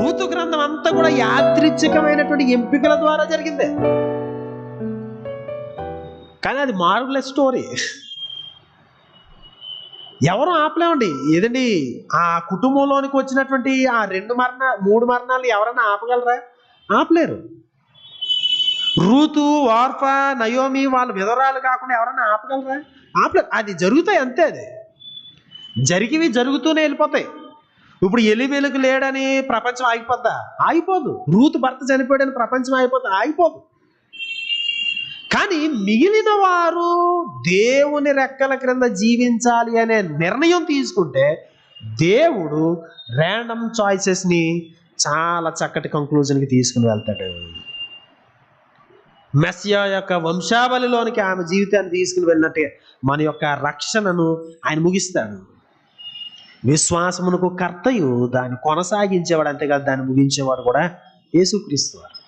ఋతు గ్రంథం అంతా కూడా యాదృచ్ఛికమైనటువంటి ఎంపికల ద్వారా జరిగిందే. కానీ అది మార్వలెస్ స్టోరీ ఎవరు ఆపలేమండి? ఏదండి? ఆ కుటుంబంలోనికి వచ్చినటువంటి ఆ రెండు మరణ మూడు మరణాలు ఎవరైనా ఆపగలరా? ఆపలేరు. రూతు వార్ఫ నయోమి వాళ్ళ విధవరాలు కాకుండా ఎవరైనా ఆపగలరా? ఆపలేరు. అది జరుగుతాయి అంతే అది. జరిగివి జరుగుతూనే వెళ్ళిపోతాయి. ఇప్పుడు ఎలి వెలుగు లేడని ప్రపంచం ఆగిపోద్దా? ఆగిపోదు. రూతు భర్త చనిపోయాడని ప్రపంచం ఆగిపోద్దా? ఆగిపోదు. కానీ మిగిలిన వారు దేవుని రెక్కల క్రింద జీవించాలి అనే నిర్ణయం తీసుకుంటే దేవుడు ర్యాండమ్ చాయిసెస్ని చాలా చక్కటి కంక్లూజన్కి తీసుకుని వెళ్తాడు. మెస్సియా యొక్క వంశావళిలోనికి ఆమె జీవితాన్ని తీసుకుని వెళ్ళినట్టే మన యొక్క రక్షణను ఆయన ముగిస్తాడు. విశ్వాసమునకు కర్తయు దాన్ని కొనసాగించేవాడు అంతేకాదు దాన్ని ముగించేవాడు కూడా యేసుక్రీస్తు వారు.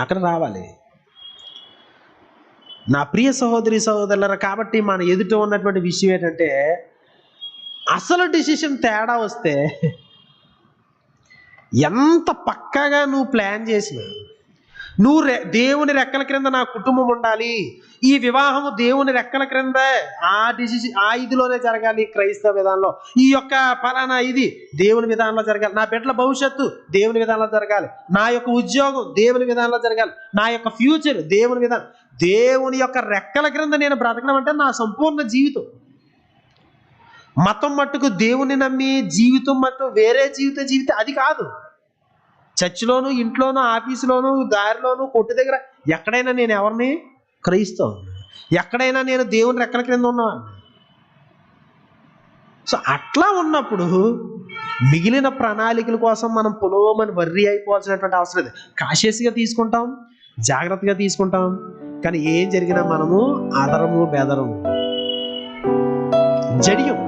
అక్కడ రావాలి. నా ప్రియ సహోదరి సహోదరులరా కాబట్టి మన ఎదుట ఉన్నటువంటి విషయం ఏంటంటే అసలు డిసిషన్ తేడా వస్తే ఎంత పక్కాగా నువ్వు ప్లాన్ చేసినా నువ్వు రె దేవుని రెక్కల క్రింద నా కుటుంబం ఉండాలి. ఈ వివాహము దేవుని రెక్కల క్రింద. ఆ డిసిషన్ ఆ ఇదిలోనే జరగాలి క్రైస్తవ విధానంలో. ఈ యొక్క ఫలానా ఇది దేవుని విధానంలో జరగాలి. నా బిడ్డల భవిష్యత్తు దేవుని విధానంలో జరగాలి. నా యొక్క ఉద్యోగం దేవుని విధానంలో జరగాలి. నా యొక్క ఫ్యూచర్ దేవుని విధానం దేవుని యొక్క రెక్కల క్రింద నేను బ్రతకడం అంటే నా సంపూర్ణ జీవితం. మతం మట్టుకు దేవుని నమ్మి జీవితం మట్టు వేరే జీవిత జీవితం అది కాదు. చర్చిలోను ఇంట్లోను ఆఫీసులోను దారిలోను కొట్టు దగ్గర ఎక్కడైనా నేను ఎవరిని? క్రైస్తవం ఎక్కడైనా నేను దేవుని రెక్కల క్రింద ఉన్నాను సో అట్లా ఉన్నప్పుడు మిగిలిన ప్రణాళికల కోసం మనం పొలోమని వర్రీ అయిపోవాల్సినటువంటి అవసరం లేదు. కాషియస్గా తీసుకుంటాం జాగ్రత్తగా తీసుకుంటాం కానీ ఏం జరిగినా మనము ఆదరము బెదరము జడియం